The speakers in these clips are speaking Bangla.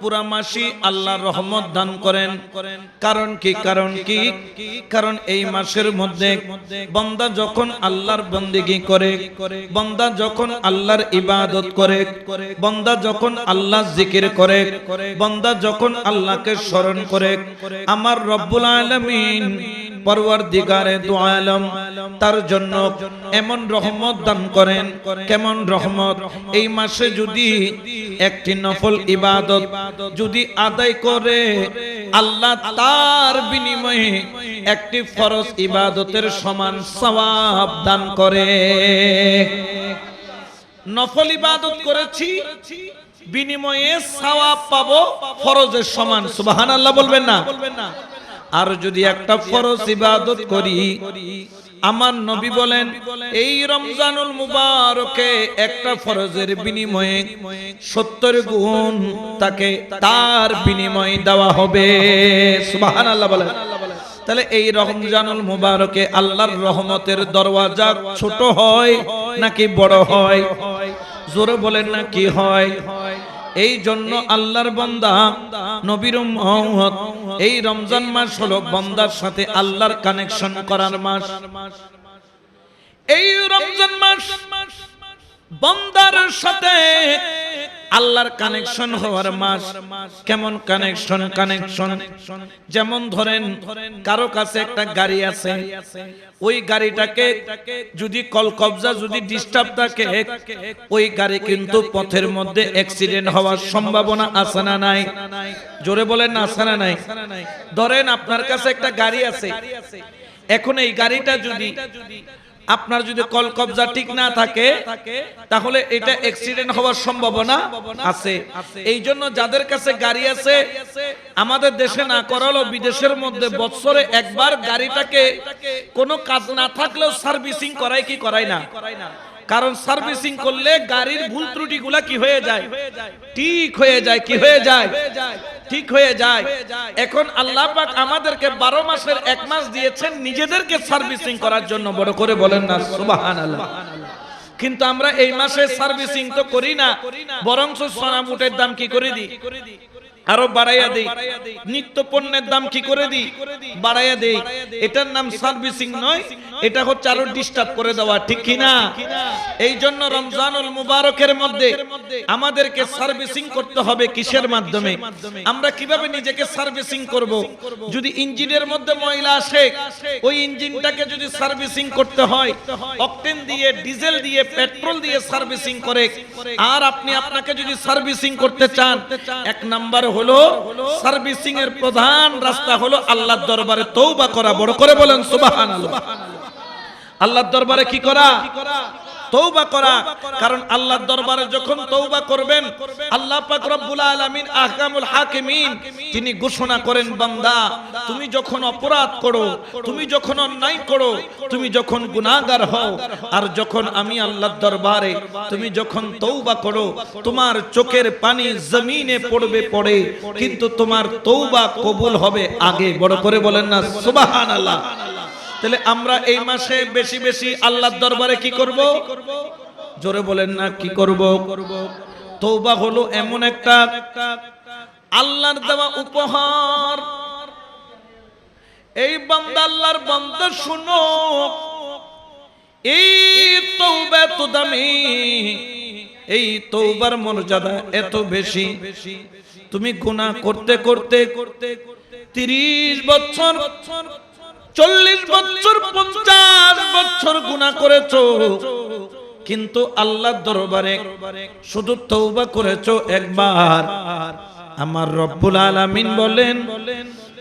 পুরা মাসি আল্লাহ রহমত দান করেন। কারণ কি কারণ কি? কারণ এই মাসের মধ্যে বন্দা যখন আল্লাহর বন্দিগি করে, বন্দা যখন আল্লাহর ইবাদত করে, বন্দা যখন আল্লাহ জিকির করে, বন্দা যখন আল্লাহকে স্মরণ করে, আমার রব্বুল আলামিন পরওয়ার দিগারে আলম তার জন্য এমন রহমত দান করেন। কেমন রহমত? এই মাসে যদি একটি নফল ইবাদত যদি আদায় করে, আল্লাহ তার বিনিময়ে একটি ফরজ ইবাদতের সমান সওয়াব দান করে। নফল ইবাদত করেছি, বিনিময়ে সওয়াব পাবো, ফরজের সমান। সুবহানাল্লাহ বলবেন না? আর যদি একটা ফরজ ইবাদত করি আমার নবী বলেন এই রমজানুল মুবারকে একটা ফরজের বিনিময়ে সত্তর গুণ তাকে তার বিনিময় দেওয়া হবে। সুবহানাল্লাহ বলেন। তাহলে এই রমজানুল মুবারকে আল্লাহর রহমতের দরওয়াজা ছোট হয় নাকি বড় হয়? জোরে বলেন না কি হয়? এই জন্য আল্লাহর বন্দা, নবীর এই রমজান মাস হলো বন্দার সাথে আল্লাহর কানেকশন করার মাস। এই রমজান মাস বান্দার সাথে আল্লাহর কানেকশন হওয়ার মাস। কেমন কানেকশন কানেকশন যেমন ধরেন, কারও কাছে একটা গাড়ি আছে। ওই গাড়িটাকে যদি কল কবজা যদি ডিস্টার্ব থাকে, ওই গাড়ি কিন্তু পথের মধ্যে অ্যাক্সিডেন্ট হওয়ার সম্ভাবনা আছে না নাই? জোরে বলেন, আছে না নাই? ধরেন আপনার কাছে একটা গাড়ি আছে। এখন এই গাড়িটা যদি আপনার যদি কল কবজা ঠিক না থাকে তাহলে এটা অ্যাক্সিডেন্ট হওয়ার সম্ভাবনা আছে। এই জন্য যাদের কাছে গাড়ি আছে আমাদের দেশে না করালো বিদেশের মধ্যে বছরে একবার গাড়িটাকে কোনো কাজ না থাকলেও সার্ভিসিং করায় কি করায় না? কারণ সার্ভিসিং করলে গাড়ির ভুল ত্রুটিগুলা কি হয়ে যায়? ঠিক হয়ে যায়, কি হয়ে যায়? ঠিক হয়ে যায়। এখন আল্লাহ পাক আমাদেরকে বারো মাসের এক মাস দিয়েছেন নিজেদেরকে সার্ভিসিং করার জন্য। বড় করে বলেন না, সুবহানাল্লাহ। কিন্তু আমরা এই মাসে সার্ভিসিং তো করি না বরং সোনামুটের দাম কি করে দিই? আরও বাড়াইয়া দেই। নিত্য পণ্যের দাম কি করে দিই? বাড়াইয়া দেই। এটার নাম সার্ভিসিং নয় এটা হচ্ছে আরও ডিস্টার্ব করে দেওয়া, ঠিক কি না? এই জন্য রমজানুল মুবারকের মধ্যে আমাদেরকে সার্ভিসিং করতে হবে কিসের মাধ্যমে? আমরা কীভাবে নিজেকে সার্ভিসিং করব? যদি ইঞ্জিনের মধ্যে ময়লা আসে, ওই ইঞ্জিনটাকে যদি সার্ভিসিং করতে হয়, অকটেন দিয়ে, ডিজেল দিয়ে, পেট্রোল দিয়ে সার্ভিসিং করে, আর আপনি আপনাকে যদি সার্ভিসিং করতে চান, এক নাম্বার হলো সার্ভিসিং এর প্রধান রাস্তা হলো আল্লাহর দরবারে তৌবা করা। বড় করে বলেন, সুবহানাল্লাহ। আল্লাহর দরবারে কি করা? তৌবা করা? কারণ আল্লাহর দরবারে যখন তৌবা করবেন আল্লাহ পাক রব্বুল আলামিন আহকামুল হাকিমিন তিনি ঘোষণা করেন বান্দা তুমি যখন অপরাধ করো তুমি যখন অন্যায় করো তুমি যখন গুনাহগার হও আর যখন আমি আল্লাহর দরবারে তুমি যখন তৌবা করো তোমার চোখের পানি জমিনে পড়বে পড়ে কিন্তু তোমার তৌবা কবুল হবে আগে। বড় করে বলেন না সুবহানাল্লাহ। তাহলে আমরা এই মাসে বেশি বেশি আল্লাহর দরবারে কি করব? জোরে বলেন না, কি করব? তৌবা হলো এমন একটা আল্লাহর দেওয়া উপহার। এই বান্দা আল্লাহর বান্দা, শুনো। এই তৌবা এত দামি, এই তৌবার মর্যাদা এত বেশি। তুমি গুনাহ করতে করতে করতে তিরিশ বছর চল্লিশ বছর, পঞ্চাশ বছর গুণা করেছ। কিন্তু আল্লাহ দরবারে শুধু তৌবা করেছ একবার। আমার রব্বুল আলামিন বলেন,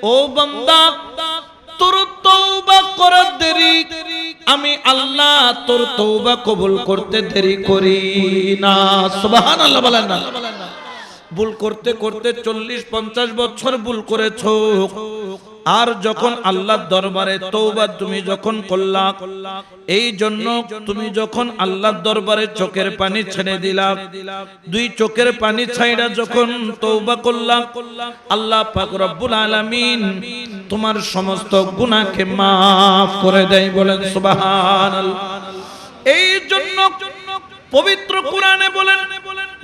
ও বান্দা, তোর তৌবা করার দেরি। আমি আল্লাহ তোর তৌবা কবুল করতে দেরি করি না। সুবহানাল্লাহ বলেন না। ভুল করতে করতে চল্লিশ, পঞ্চাশ বছর ভুল করেছ। আর যখন আল্লাহর দরবারে তৌবা তুমি যখন করলা, এই জন্য তুমি যখন আল্লাহর দরবারে চোখের পানি ছেড়ে দিলা, দুই চোখের পানি ছাইড়া যখন তৌবা করলা, আল্লাহ পাক আলামিন তোমার সমস্ত গুনাকে মাফ করে দেয় বলেন সুবহানাল্লাহ। এই জন্য পবিত্র কোরআনে বলেন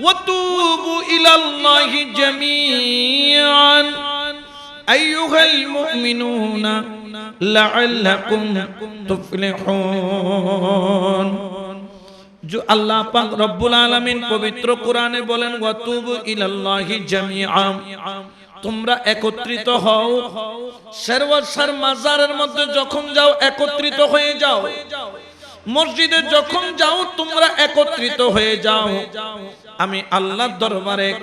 ওয়াতুবু ইলাল্লাহি জামিআন। أيها المؤمنون لعلكم تفلحون. আল্লাহ পাক রব্বুল আলামিন পবিত্র কোরআনে বলেন, ওয়াতুবু ইলাল্লাহি জামিআ তোমরা একত্রিত হও। সর্বসার মাজারের মধ্যে যখন যাও, একত্রিত হয়ে যাও। মসজিদে যখন যাও, তোমরা একত্রিত হয়ে যাও। আমি আল্লাহর দরবারে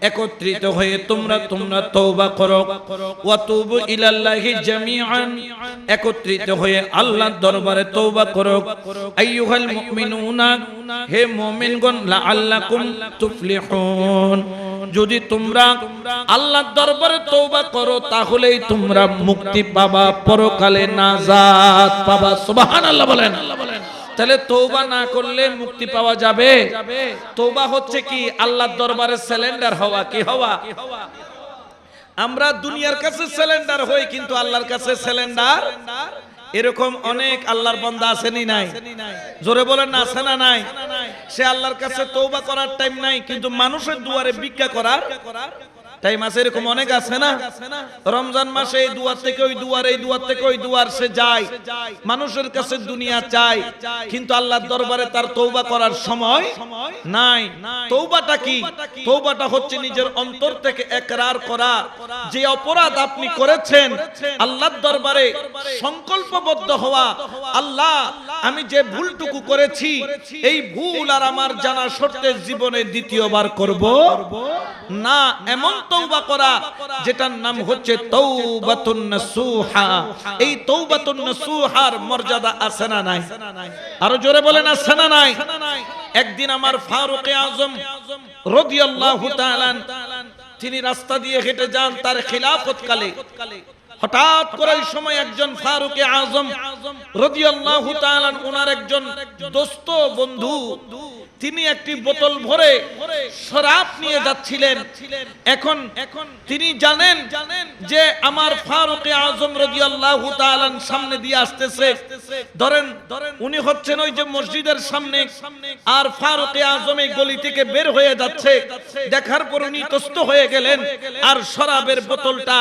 একত্রিত হয়ে তোমরা তোমরা তওবা করো। ওয়াতুবু ইলাল্লাহি জামিআন। একত্রিত হয়ে আল্লাহর দরবারে তওবা করো। আইয়ুহাল মুমিনুনা, হে মুমিনগণ, লাআল্লাকুম তুফলিহুন। যদি তোমরা আল্লাহর দরবারে তওবা করো, তাহলেই তোমরা মুক্তি পাবা, পরকালে নাজাত পাবা। সুবহানাল্লাহ বলেন। তাহলে তৌবা না করলে মুক্তি পাওয়া যাবে। তৌবা হচ্ছে কি আল্লাহর দরবারে সিলিন্ডার হওয়া কি হওয়া? আমরা দুনিয়ার কাছে সিলিন্ডার হই কিন্তু আল্লাহর কাছে সিলিন্ডার এরকম অনেক আল্লাহর বান্দা আসেনি নাই। জোরে বলেন না আছে না নাই। সে আল্লাহর কাছে তৌবা করার টাইম নাই কিন্তু মানুষের দুয়ারে ভিক্ষা করার টাইম আছে এরকম অনেক আছে না? রমজান মাসে এই দুয়ার থেকে ওই দুয়ার, এই দুয়ার থেকে ওই দুয়ার, সে যায়। মানুষের কাছে দুনিয়া চায়, কিন্তু আল্লাহর দরবারে তার তৌবা করার সময় নাই। তৌবাটা কি? তৌবাটা হচ্ছে নিজের অন্তর থেকে একরার করা। যে অপরাধ আপনি করেছেন, আল্লাহর দরবারে সংকল্পবদ্ধ হওয়া। আল্লাহ, আমি যে ভুলটুকু করেছি, এই ভুল আর আমার জানা সত্ত্বে জীবনে দ্বিতীয়বার করব? না, এমন তৌবা করা, যেটার নাম হচ্ছে তৌবাতুন নাসুহা। এই তৌবাতুন নাসুহার মর্যাদা আছে না নাই? আরও জোরে বলেন, আছে না নাই? একদিন আমার ফারুকে আজম রাদিয়াল্লাহু তাআলা তিনি রাস্তা দিয়ে হেঁটে যান তার খিলাফত কালে। হঠাৎ করে ওই সময় একজন ফারুকে আজম রাদিয়াল্লাহু তাআলা ওনার একজন দোস্ত বন্ধু তিনি একটি বোতল ভরে শরাব নিয়ে যাচ্ছিলেন। এখন এখন তিনি জানেন যে আমার ফারুকে আজম রাদিয়াল্লাহু তাআলা সামনে দিয়ে আসতেছে। ধরেন উনি হচ্ছেন ওই যে মসজিদের সামনে আর ফারুকে আজম এই গলি থেকে বের হয়ে যাচ্ছে। দেখার পর উনি তস্ত হয়ে গেলেন আর শরাবের বোতলটা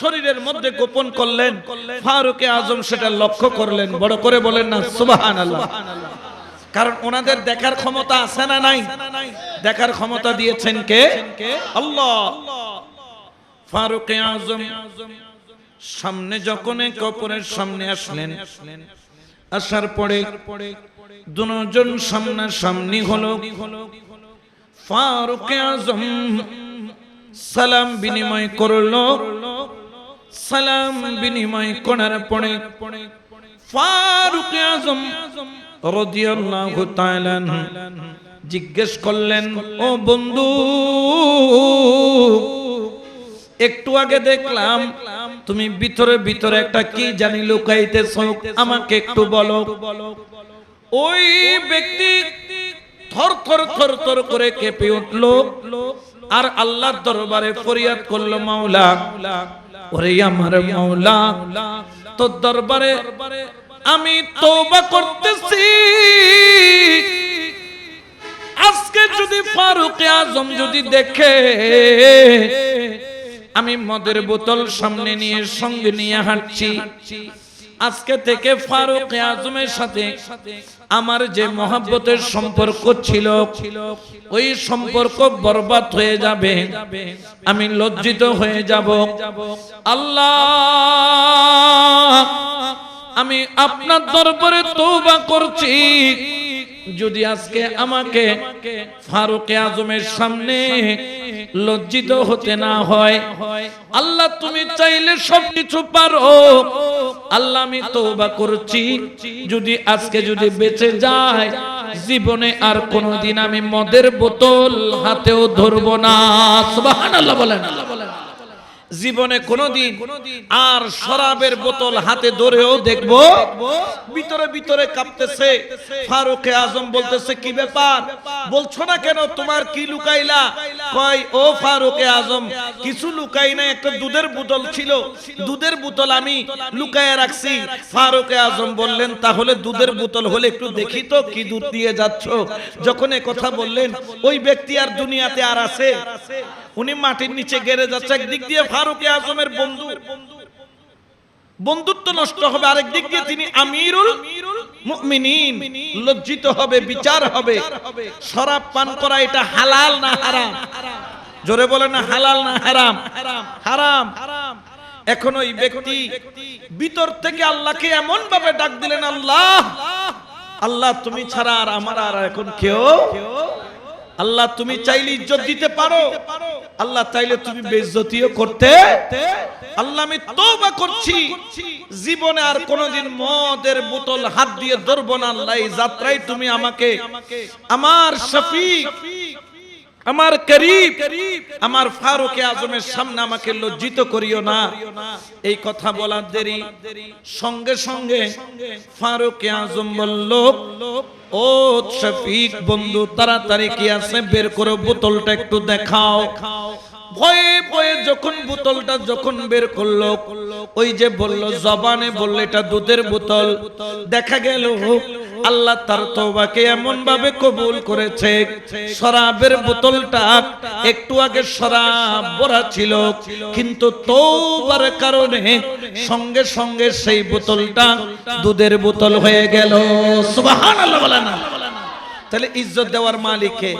শরীরের মধ্যে গোপন করলেন। ফারুকে আজম সেটা লক্ষ্য করলেন। বড় করে বলেন না সুবহানাল্লাহ। কারণ ওনাদের দেখার ক্ষমতা আছে না নাই? দেখার ক্ষমতা দিয়েছেন কে? আল্লাহ। ফারুকে আজম সামনে যখন কপরের সামনে আসলেন, আসার পরে দুজন সামনা সামনি হলো। ফারুকে আজম সালাম বিনিময় করল। সালাম বিনিময় করার পরে ফারুক আজম জিজ্ঞেস করলেন, ও বন্ধু, একটু আগে দেখলাম তুমি ভিতরে ভিতরে একটা কি জানি লুকাইতেছ, আমাকে একটু বলো। ওই ব্যক্তি থর থর থর থর করে কেঁপে উঠল আর আল্লাহর দরবারে ফরিয়াদ করল, মাওলা, ওরে আমার মাওলা, তোর দরবারে আমি তওবা করতেছি। আজকে যদি ফারুক আজম যদি দেখে আমি মদের বোতল সামনে নিয়ে সঙ্গে নিয়ে হাঁটছি। আজকে থেকে ফারুক আজমের সাথে আমার যে মহাব্বতের সম্পর্ক ছিল ওই সম্পর্ক বরবাদ হয়ে যাবে। আমি লজ্জিত হয়ে যাব। আল্লাহ! আমি আপনার দরবারে তৌবা করছি। যদি আজকে আমাকে ফারুকে আজমের সামনে লজ্জিত হতে না হয়, আল্লাহ তুমি চাইলে সবকিছু পারো। আল্লাহ আমি তৌবা করছি। যদি আজকে যদি বেঁচে যায়, জীবনে আর কোনোদিন আমি মদের বোতল হাতেও ধরবো না। সুবহানাল্লাহ বলেন। জীবনে কোনোদিন আর শরাবের বোতল হাতে ধরেও দেখব, ভিতরে ভিতরে কাঁপতেছে। ফারুকে আজম বলতেছে, কি ব্যাপার? বলছো না কেন? তোমার কি লুকাইলা? কয়, ও ফারুকে আজম, কিছু লুকাই না একটা দুধের বোতল ছিল। দুধের বোতল আমি লুকায় রাখছি। ফারুকে আজম বললেন, তাহলে দুধের বোতল হলে একটু দেখি তো, কি দুধ দিয়ে যাচ্ছ? যখন এ কথা বললেন, ওই ব্যক্তি আর দুনিয়াতে আর আছে। উনি মাটির নিচে গেড়ে যাচ্ছে, একদিক দিয়ে ফারুকে আজমের বন্ধু। বন্ধুত্ব নষ্ট হবে আরেক দিক দিয়ে তিনি আমিরুল মুমিনিন। লজ্জিত হবে, বিচার হবে। শরাব পান করা এটা হালাল না হারাম? জোরে বলে না, হালাল না হারাম? হারাম। এখন ওই ব্যক্তি ভিতর থেকে আল্লাহকে এমন ভাবে ডাক দিলেন, আল্লাহ আল্লাহ তুমি ছাড়া আর আমার আর এখন কেউ, আল্লাহ তুমি চাইলে ইজ্জত দিতে পারো। আল্লাহ তাইলে তুমি বেজতিও করতে আল্লাহ আমি তওবা করছি। জীবনে আর কোনোদিন মদের বোতল হাত দিয়ে ধরবো না, আল্লাহ যাত্রায় তুমি আমাকে, আমার শফিক আমার করিব, আমার ফারুকে আজমের সামনে আমাকে লজ্জিত করিও না। এই কথা বলার দেরি। সঙ্গে সঙ্গে ফারুকে আজম বলল, ও শফিক বন্ধু, তাড়াতাড়ি কি আছে? বের করো বোতলটা একটু দেখাও। ভয়ে ভয়ে যখন বোতলটা যখন বের করল, ওই যে বলল, জবানে বলল এটা দুধের বোতল। দেখা গেল আল্লাহ তার তওবাকে এমন ভাবে কবুল করেছে। শরাবের বোতলটা একটু আগে শরাব ভরা ছিল, কিন্তু তওবার কারণে সঙ্গে সঙ্গে সেই বোতলটা দুধের বোতল হয়ে গেল। তাহলে ইজ্জত দেওয়ার মালিককে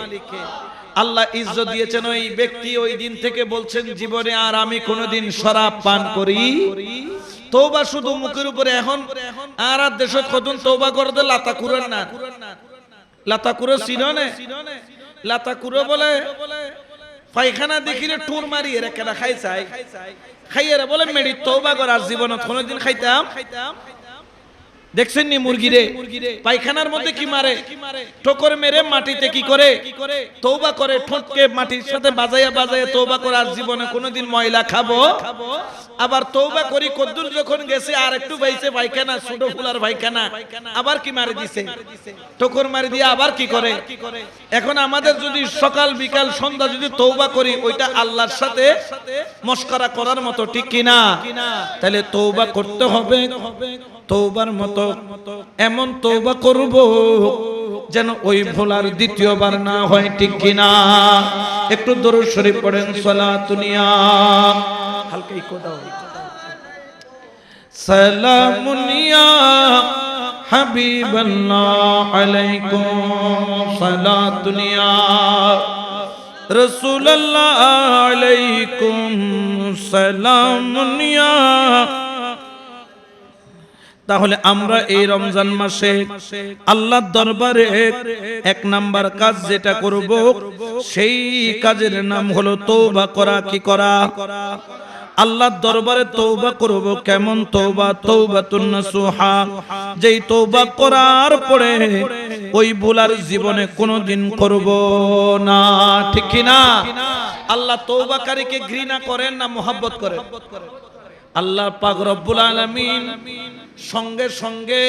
আল্লাহ ইজ্জত দিয়েছেন ওই ব্যক্তি ওই দিন থেকে বলছেন, জীবনে আর আমি কোনোদিন শরাব পান করি। তৌবা শুধু মুখের উপরে এখন, আর আর দেশত কতদিন করে দে লাতা কুরেন না? লাতা কুরে সিরনে? লাতা কুরে বলে, পায়খানা দেখিলে টুর মারি এরা কেনা খাই চাই খাই এরা বলে মেডি তৌবা করার জীবনত কোনোদিন খাইতাম? দেখছেন নি মুরগিরে পায়খানার মধ্যে কি মারে? ঠোকর মেরে মাটিতে কি করে? তৌবা করে? ঠোঁটকে মাটির সাথে বাজাইয়া বাজাইয়া তৌবা করে আর জীবনে কোনোদিন ময়লা খাব? আবার তৌবা করি কদ্দুর যখন গেছে আর একটু বাইছে পায়খানা ছোট ফুলার পায়খানা আবার কি মারি দিছে? ঠোকর মারি দিয়ে আবার কি করে? এখন আমাদের যদি সকাল বিকাল সন্ধ্যা যদি তৌবা করি ওইটা আল্লাহর সাথে মস্করা করার মতো ঠিক কিনা? তাহলে তৌবা করতে হবে তৌবার মতো, এমন তৌবা করব যেন ওই ভোলার দ্বিতীয়বার না হয়, ঠিক কিনা? একটু দরুদ শরীফ পড়েন সালাতুনিয়া হালকা ইকো দাও। সালামুনিয়া হাবিবাল্লাহ আলাইকুম সালাতুনিয়া রসুল্লাহ আলাইকুম সালামুনিয়া তাহলে আমরা এই রমজান মাসে আল্লাহর দরবারে এক নাম্বার কাজ যেটা করব, সেই কাজের নাম হলো তৌবা করা। কি করা? আল্লাহর দরবারে তৌবা করব কেমন? তৌবা তৌবাতুন নাসুহা। যেই তৌবা করার পরে ওই ভুলার জীবনে কোনোদিন করব না। ঠিক কি না আল্লাহ তৌবাকারীকে ঘৃণা করেন না, মোহাব্বত করেন। আল্লাহ পাক রব্বুল আলামিন সঙ্গে সঙ্গে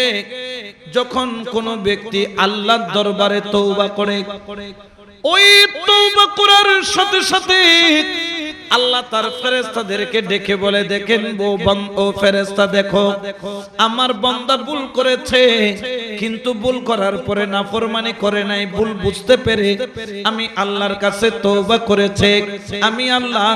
যখন কোন ব্যক্তি আল্লাহর দরবারে তৌবা করে, ওই তৌবা করার সাথে সাথে আল্লাহ তার ফেরেস্তাদেরকে ডেকে বলে, দেখেন ও ফেরেস্তা দেখো, আমার বান্দা ভুল করেছে, কিন্তু ভুল করার পরে নাফরমানি করে নাই, ভুল বুঝতে পেরে আমি আল্লাহর কাছে তওবা করেছে, আমি আল্লাহ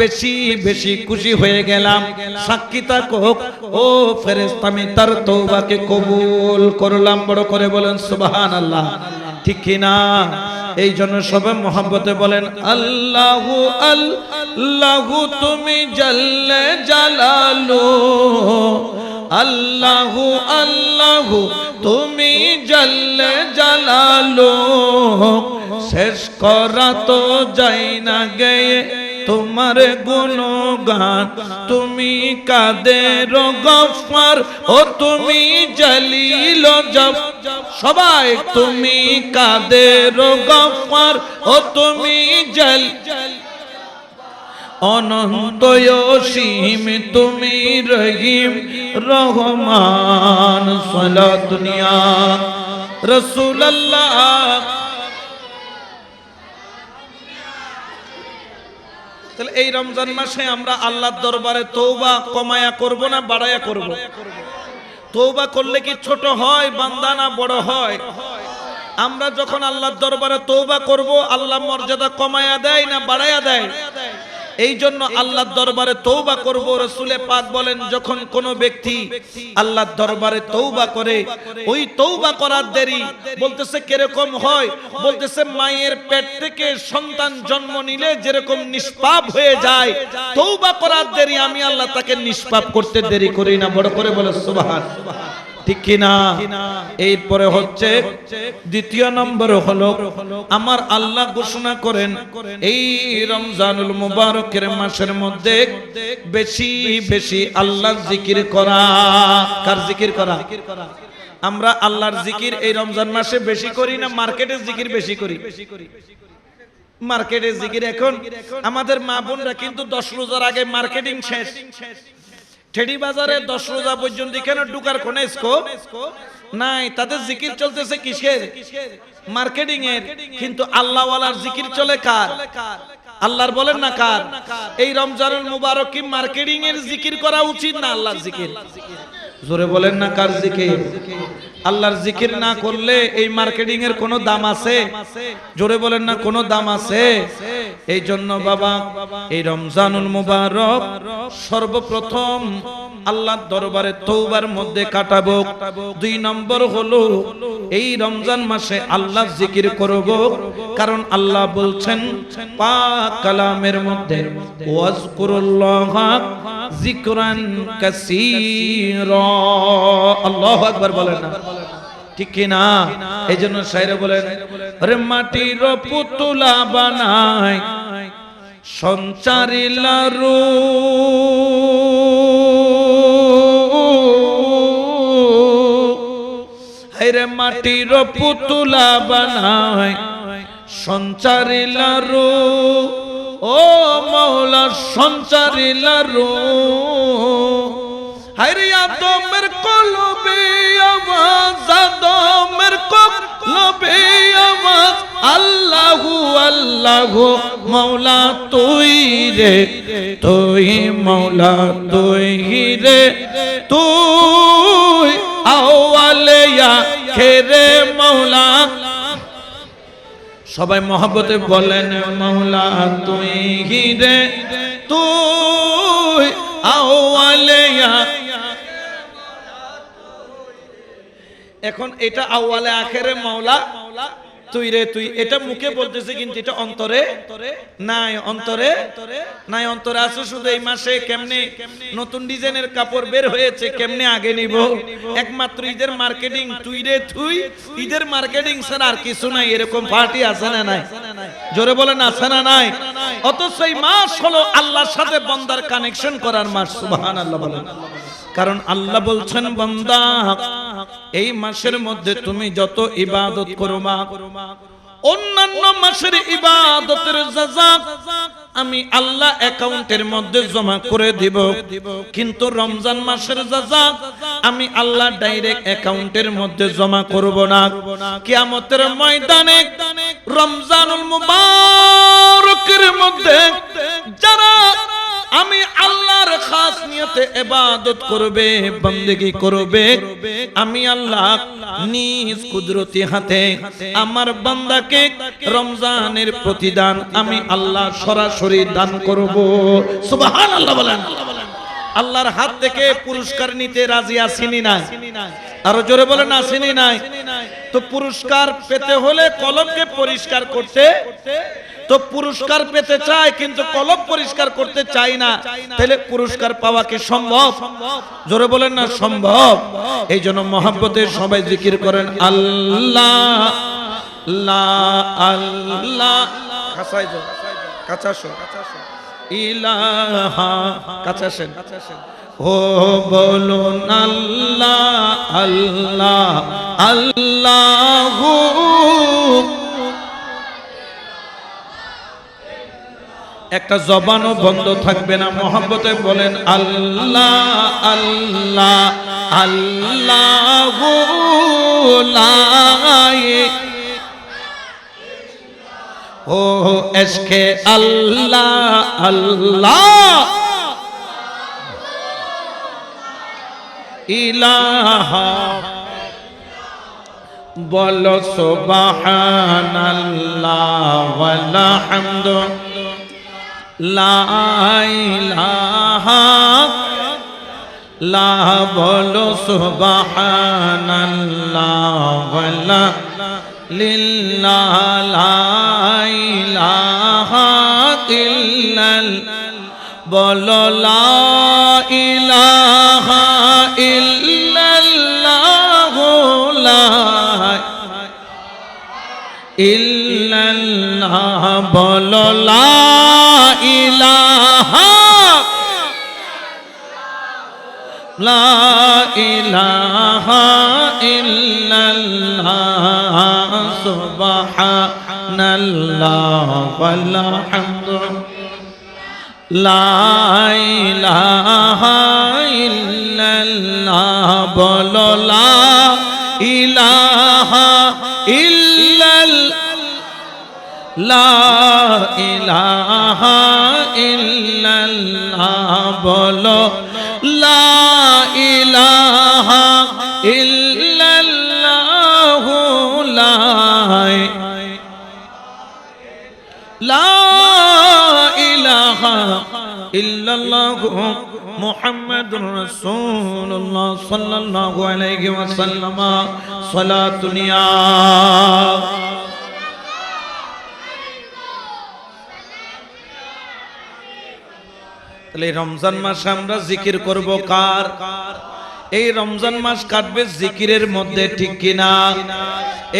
বেশি বেশি খুশি হয়ে গেলাম, সাক্ষী থাকুক, ও ফেরেস্তা আমি তার তওবাকে কবুল করলাম। বড় করে বলেন, সুবহানাল্লাহ। ঠিক কিনা? এই জন্য সবাই মোহাম্মতে বলেন, আল্লাহু আল্লাহু, তুমি জাল্লে জালালু। আল্লাহু আল্লাহু, তুমি জাল্লে জালালু। শেষ করা তো যাই না গেয়ে তোমার গুণগান। তুমি কাদের গফার ও তুমি জলিল জব সবাই তুমি কাদের গফার ও তুমি জল। অনন্ত অসীম তুমি রহিম রহমান সালা দুনিয়া। রসুল্লাহ তাহলে এই রমজান মাসে আমরা আল্লাহর দরবারে তৌবা কমায়া করব না বাড়ায়া করব? তৌবা করলে কি ছোট হয়, বান্দা না বড় হয়? আমরা যখন আল্লাহর দরবারে তৌবা করব, আল্লাহ মর্যাদা কমায়া দেয় না বাড়ায়া দেয়? এই জন্য আল্লাহর দরবারে তৌবা করব। রসুলে পাক বলেন, যখন কোন ব্যক্তি আল্লাহর দরবারে তৌবা করে, ওই তৌবা করার দেরি। বলতেছে, কীরকম হয়? বলতেছে, মায়ের পেট থেকে সন্তান জন্ম নিলে যেরকম নিষ্পাপ হয়ে যায় তৌবা করার দেরি। আমি আল্লাহ তাকে নিষ্পাপ করতে দেরি করি না। বড় করে বলে, সুবহান ঠিক কিনা? এরপরে হচ্ছে, দ্বিতীয় নম্বর হলো, আমার আল্লাহ ঘোষণা করেন, এই রমজানুল মুবারকের মাসের মধ্যে বেশি বেশি আল্লাহর জিকির করা। কার জিকির করা? আমরা আল্লাহর জিকির এই রমজান মাসে বেশি করি না, মার্কেটের জিকির বেশি করি? মার্কেটের জিকির এখন আমাদের মা বোনরা কিন্তু দশ রোজার আগে মার্কেটিং শেষ। ঠেডি বাজারে দশ রোজা পর্যন্ত এখানে ঢুকার কোন স্কোপ নাই তাদের জিকির চলতেছে কিসের? মার্কেটিং এর কিন্তু আল্লাহ ওয়ালার জিকির চলে কার? আল্লাহর বলেন না কার? এই রমজানুল মুবারক কি মার্কেটিং এর জিকির করা উচিত না আল্লাহর জিকির? জোরে বলেন না কার জিকির? আল্লাহর জিকির না করলে এই মার্কেটিং এর কোনো দাম আছে? জোরে বলেন না কোনো দাম আছে? এই জন্য বাবা, এই রমজানুল মুবারক সর্বপ্রথম আল্লাহর দরবারে তৌবার মধ্যে কাটাবো। দুই নম্বর হলো, এই রমজান মাসে আল্লাহ জিকির করব, কারণ আল্লাহ বলছেন, পাক কালামের মধ্যে, ওয়াজকুরুল্লাহ জিকরান কাসীরা। আল্লাহু আকবার বলেন না। ঠিক কি না? এই জন্য সাইরে বলেন, আরে মাটির পুতুলা বানায় সঞ্চারি লারু। হাইরে মাটির পুতুলা বানায় সঞ্চারি লারু। ও মৌলা সঞ্চারি লারু। হাইরে আদমের মৌলা তুই রে। তুই মৌলা তুই রে। তুই আওয়ালিয়া খেরে মৌলা সবাই মহব্বতে বলেন মৌলা তুই রে। তুই এখন এটা আওয়ালে আখেরে মাওলা, তুই রে, তুই এটা মুখে বলতেছে কিন্তু এটা অন্তরে নাই অন্তরে নাই, অন্তরে আছে শুধু এই মাসে কেমনে নতুন ডিজাইনের কাপড় বের হয়েছে, কেমনে আগে নিব? একমাত্র ঈদের মার্কেটিং, তুই রে, তুই? ঈদের মার্কেটিং ছাড়া আর কিছু নাই, এরকম পার্টি আছে না নাই? জোরে বলেন, আছে না নাই? অথচ এই মাস হলো আল্লাহর সাথে বন্দার কানেকশন করার মাস সুবহান আল্লাহ বলেন। কারণ আল্লাহ বলছেন, বান্দা এই মাসের মধ্যে তুমি যত ইবাদত করবা, অন্যান্য মাসের ইবাদতের আমি আল্লাহ অ্যাকাউন্টের মধ্যে জমা করে দিব। কিন্তু রমজান মাসের যাজা আমি আল্লাহ ডাইরেক্ট অ্যাকাউন্টের মধ্যে জমা করব না। কিয়ামতের ময়দানে রমজানুল মুবারকের মধ্যে যারা আমি আল্লাহর খাস নিয়তে ইবাদত করবে, বন্দেগি করবে। আমি আল্লাহ নিজ কুদরতি হাতে আমার বান্দাকে রমজানের প্রতিদান আমি আল্লাহ সরাসরি দান করব। সুবহানাল্লাহ বলেন। আল্লাহর হাত থেকে পুরস্কার নিতে রাজি আসিনি না আরও জোরে বলেন, আসিনি নাই? তো পুরস্কার পেতে হলে কলমকে পরিষ্কার করতে তো পুরস্কার পেতে চায় কিন্তু কলম পরিষ্কার করতে চাই না। তাহলে পুরস্কার পাওয়া কি সম্ভব? জোরে বলেন না সম্ভব। এই জন্য মহাব্বতের সবাই জিকির করেন আল্লাহ আল্লাহ। ইলাহা ও বলুন আল্লাহ আল্লাহ আল্লাহু একটা জবানও বন্ধ থাকবে না। মোহাম্মতে বলেন, আল্লাহ আল্লাহ আল্লাহ ও এসকে আল্লাহ আল্লাহ। ইলাহা। বলো সুবহানাল্লাহ ওয়ালা হামদু। লা ইলাহা লা বলো সুবহানাল্লাহ ওয়ালা লিল্লাহ লা ইলাহা ইল্লাল বলো লা ইলাহা ইল্লাল্লাহ লা ইল্লাল্লাহ বলো লা ইল্লাল্লাহ সুবহানাল্লাহ ওয়াল হামদু লা ইলাহা ইল্লাল্লাহ বলো লা ইলাহা ইল্লাল লা ইলাহা ইল্লাল্লাহ বলো লা ইল্লাল্লাহ মুহাম্মাদুর রাসূলুল্লাহ সাল্লাল্লাহু আলাইহি তাহলে রমজান মাসে আমরা জিকির করব কার? এই রমজান মাস কাটবে জিকিরের মধ্যে, ঠিক কিনা?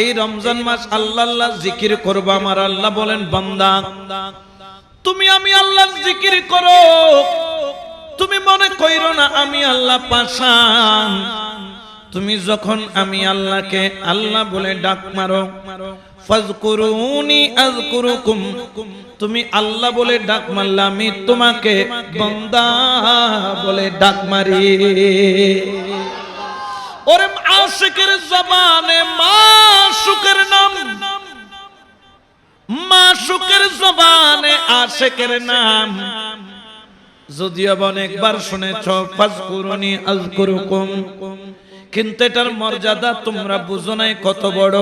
এই রমজান মাস আল্লাহ আল্লাহ জিকির করব, আমার আল্লাহ বলেন, বান্দা তুমি আমি আল্লাহর জিকির করো। তুমি মনে কইরো না আমি আল্লাহ পাশান তুমি যখন আমি আল্লাহকে আল্লাহ বলে ডাক মারো তুমি আল্লাহ বলে ডাক মারলে আমি তোমাকে বান্দা বলে ডাক মারি। ওরে আশিকের জবানে মাশুকের নাম, মাশুকের জবানে। আশিকের নাম। যদিও অনেকবার শুনেছ, ফাজকুরুনি আযকুরুকুম কিন্তু এটার মর্যাদা তোমরা বুঝো নাই কত বড়।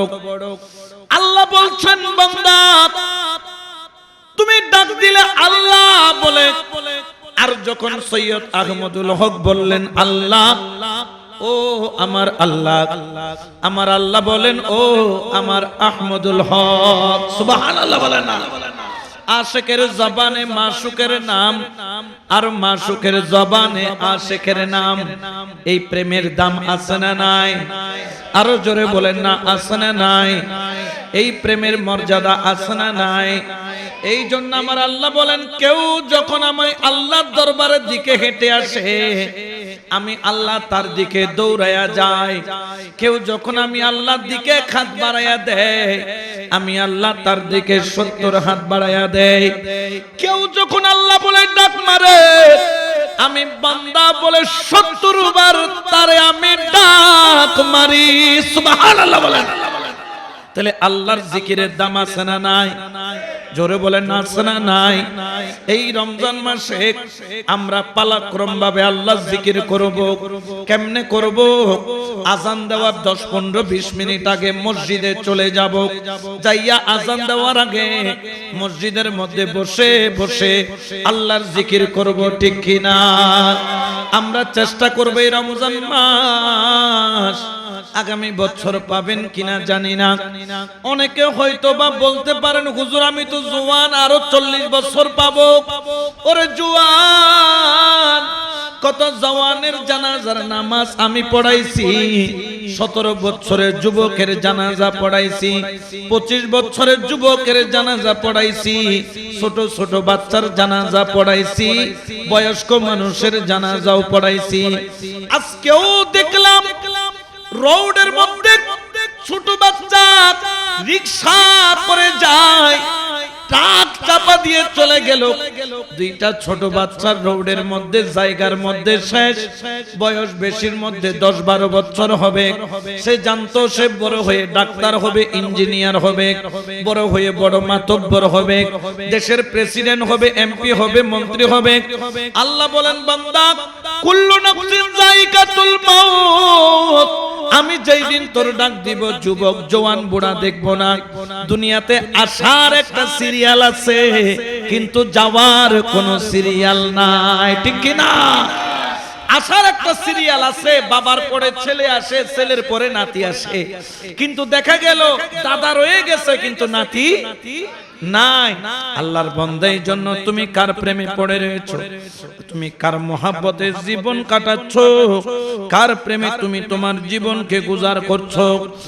আল্লাহ বলছেন, বান্দা, তুমি ডাক দিলে আল্লাহ বলে। আর যখন সৈয়দ আহমদুল হক বললেন, আল্লাহ, ও আমার আল্লাহ আমার আল্লাহ বলেন, ও আমার আহমদুল হক। সুবহানাল্লাহ বলেন না। আশেকের জবানে মাসুকের নাম আর মাসুকের জবানে আশেকের নাম। এই প্রেমের দাম আছে না নাই? আরও জোরে বলেন না, আছে না নাই? এই প্রেমের মর্যাদা আছে না নাই? এই জন্য আমার আল্লাহ বলেন, কেউ যখন আমি আল্লাহর দরবারের দিকে হেঁটে আসে আমি আল্লাহ তার দিকে দৌড়াইয়া যাই। কেউ যখন আমি আল্লাহর দিকে হাত বাড়াইয়া দেয়, আমি আল্লাহ তার দিকে সত্তর হাত বাড়াইয়া দেয় কেউ যখন আল্লাহ বলে ডাক মারে, আমি বান্দা বলে সত্তর বার তারে আমি ডাক মারি। সুবহানাল্লাহ বলেন। তাহলে আল্লাহর জিকিরের দাম আছে না নাই? জোরে বলেন, আছে না নাই? এই রমজান মাসে আমরা পালাক্রম ভাবে আল্লাহ জিকির করব। কেমনে করব? আজান দেওয়ার দশ পনেরো বিশ মিনিট আগে মসজিদে চলে যাব। যাইয়া আজান দেওয়ার আগে মসজিদের মধ্যে বসে বসে আল্লাহর জিকির করব, ঠিক কিনা? আমরা চেষ্টা করব এই রমজান মাস আগামী বছর পাবেন কিনা জানি না। অনেকে হয়তো বা বলতে পারেন, হুজুর, আমি তো জোয়ান, আরও চল্লিশ বছর পাবো। ওরে জোয়ান, কত জওয়ানের জানাজার নামাজ আমি পড়াইছি। সতেরো বছরের যুবকের জানাজা পড়াইছি, পঁচিশ বছরের যুবকের জানাজা পড়াইছি, ছোট ছোট বাচ্চার জানাজা পড়াইছি, বয়স্ক মানুষের জানাজাও পড়াইছি। আজকেও দেখলাম রোডের মধ্যে ছোট বাচ্চা রিক্সা করে যায় টাক চাপা দিয়ে চলে গেল। দুইটা ছোট বাচ্চার রোডের মধ্যে, জায়গার মধ্যে শেষ। বয়স বেশির মধ্যে দশ বারো বছর হবে। সে জানতো সে বড় হয়ে ডাক্তার হবে, ইঞ্জিনিয়ার হবে, বড় হয়ে বড় মাতব্বর হবে। দেশের প্রেসিডেন্ট হবে, এমপি হবে, মন্ত্রী হবে। আল্লাহ বলেন, বান্দা আমি যেই দিন তোর ডাক দিব, যুবক জোয়ান বুড়া দেখব না। দুনিয়াতে আসার একটা সিরিয়াল আছে, কিন্তু যাওয়ার কোনো সিরিয়াল নাই, ঠিক কি না? আসার একটা সিরিয়াল আছে, বাবার পরে ছেলে আসে, ছেলের পরে নাতি আসে। কিন্তু দেখা গেল, দাদা রয়ে গেছে, কিন্তু নাতি নাই। আল্লাহর বন্দাই জন্য তুমি কার প্রেমে পড়ে রয়েছো? তুমি কার মহাব্বতে জীবন কাটাচ্ছ? কার প্রেমে তুমি তোমার জীবনকে গুজার করছ?